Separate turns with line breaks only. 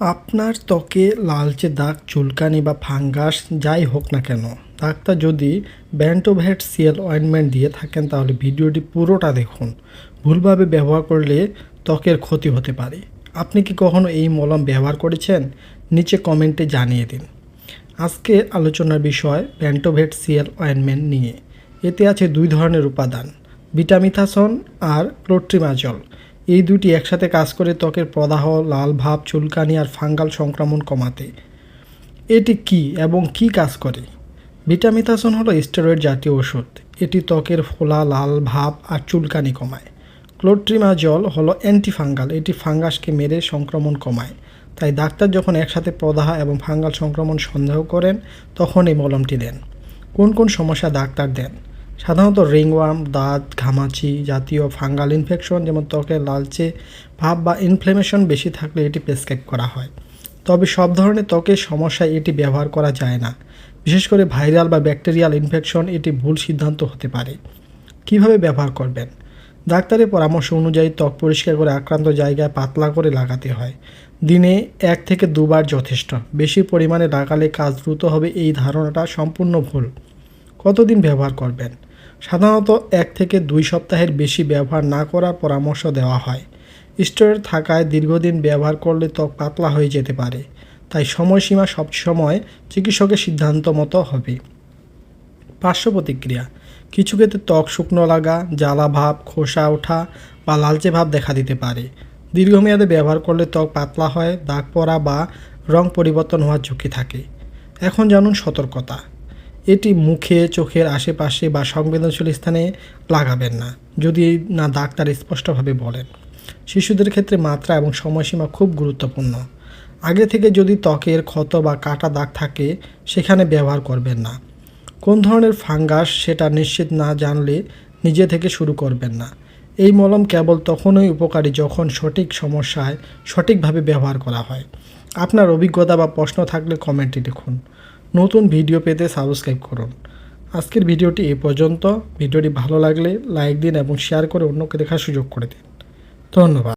আপনার ত্বকে লালচে দাগ, চুলকানি বা ফাঙ্গাস যাই হোক না কেন, ডাক্তার যদি ব্যান্টোভেট সিএল অয়েনমেন্ট দিয়ে থাকেন, তাহলে ভিডিওটি পুরোটা দেখুন। ভুলভাবে ব্যবহার করলে ত্বকের ক্ষতি হতে পারে। আপনি কি কখনো এই মলম ব্যবহার করেছেন? নিচে কমেন্টে জানিয়ে দিন। আজকে আলোচনার বিষয় ব্যান্টোভেট সিএল অয়েনমেন্ট নিয়ে। এতে আছে দুই ধরনের উপাদান, ভিটামিথাসন আর ক্লোট্রিমাজল। এই দুটি একসাথে কাজ করে ত্বকের প্রদাহ, লাল ভাব, চুলকানি আর ফাঙ্গাল সংক্রমণ কমাতে। এটি কি এবং কি কাজ করে? ভিটামিথাসন হলো স্টেরয়েড জাতীয় ওষুধ। এটি ত্বকের ফোলা, লাল ভাব আর চুলকানি কমায়। ক্লোট্রিমা ক্লোট্রিমাজল হলো অ্যান্টিফাঙ্গাল। এটি ফাঙ্গাসকে মেরে সংক্রমণ কমায়। তাই ডাক্তার যখন একসাথে প্রদাহ এবং ফাঙ্গাল সংক্রমণ সন্দেহ করেন তখন এই মলমটি দেন। কোন কোন সমস্যা ডাক্তার দেন? সাধারণত রিংওয়ার্ম, দাঁত, ঘামাচি জাতীয় ফাঙ্গাল ইনফেকশন যেমন ত্বকের লালচে ভাব বা ইনফ্লেমেশন বেশি থাকলে এটি প্রেসক্রাইব করা হয়। তবে সব ধরনের ত্বকের সমস্যায় এটি ব্যবহার করা যায় না। বিশেষ করে ভাইরাল বা ব্যাকটেরিয়াল ইনফেকশন এটি ভুল সিদ্ধান্ত হতে পারে। কীভাবে ব্যবহার করবেন? ডাক্তারের পরামর্শ অনুযায়ী ত্বক পরিষ্কার করে আক্রান্ত জায়গায় পাতলা করে লাগাতে হয়। দিনে এক থেকে দুবার যথেষ্ট। বেশি পরিমাণে লাগালে কাজ দ্রুত হবে এই ধারণাটা সম্পূর্ণ ভুল। কতদিন ব্যবহার করবেন? সাধারণত এক থেকে দুই সপ্তাহের বেশি ব্যবহার না করার পরামর্শ দেওয়া হয়। স্টোরের থাকায় দীর্ঘদিন ব্যবহার করলে ত্বক পাতলা হয়ে যেতে পারে, তাই সময়সীমা সবসময় চিকিৎসকের সিদ্ধান্ত মতো হবে। পার্শ্ব প্রতিক্রিয়া, কিছু ক্ষেত্রে ত্বক শুকনো লাগা, জ্বালা ভাব, খোসা ওঠা বা লালচে ভাব দেখা দিতে পারে। দীর্ঘমেয়াদে ব্যবহার করলে ত্বক পাতলা হয়, দাগ পড়া বা রং পরিবর্তন হওয়ার ঝুঁকি থাকে। এখন জানুন সতর্কতা। এটি মুখে, চোখের আশেপাশে বা সংবেদনশীল স্থানে লাগাবেন না, যদি না ডাক্তার স্পষ্টভাবে বলেন। শিশুদের ক্ষেত্রে মাত্রা এবং সময়সীমা খুব গুরুত্বপূর্ণ। আগে থেকে যদি ত্বকের ক্ষত বা কাটা দাগ থাকে, সেখানে ব্যবহার করবেন না। কোন ধরনের ফাঙ্গাস সেটা নিশ্চিত না জানলে নিজে থেকে শুরু করবেন না। এই মলম কেবল তখনই উপকারী যখন সঠিক সমস্যায় সঠিকভাবে ব্যবহার করা হয়। আপনার অভিজ্ঞতা বা প্রশ্ন থাকলে কমেন্টে লিখুন। নতুন ভিডিও পেতে সাবস্ক্রাইব করুন। আজকের ভিডিওটি এ পর্যন্ত। ভিডিওটি ভালো লাগলে লাইক দিন এবং শেয়ার করে অন্যকে দেখার সুযোগ করে দিন। ধন্যবাদ।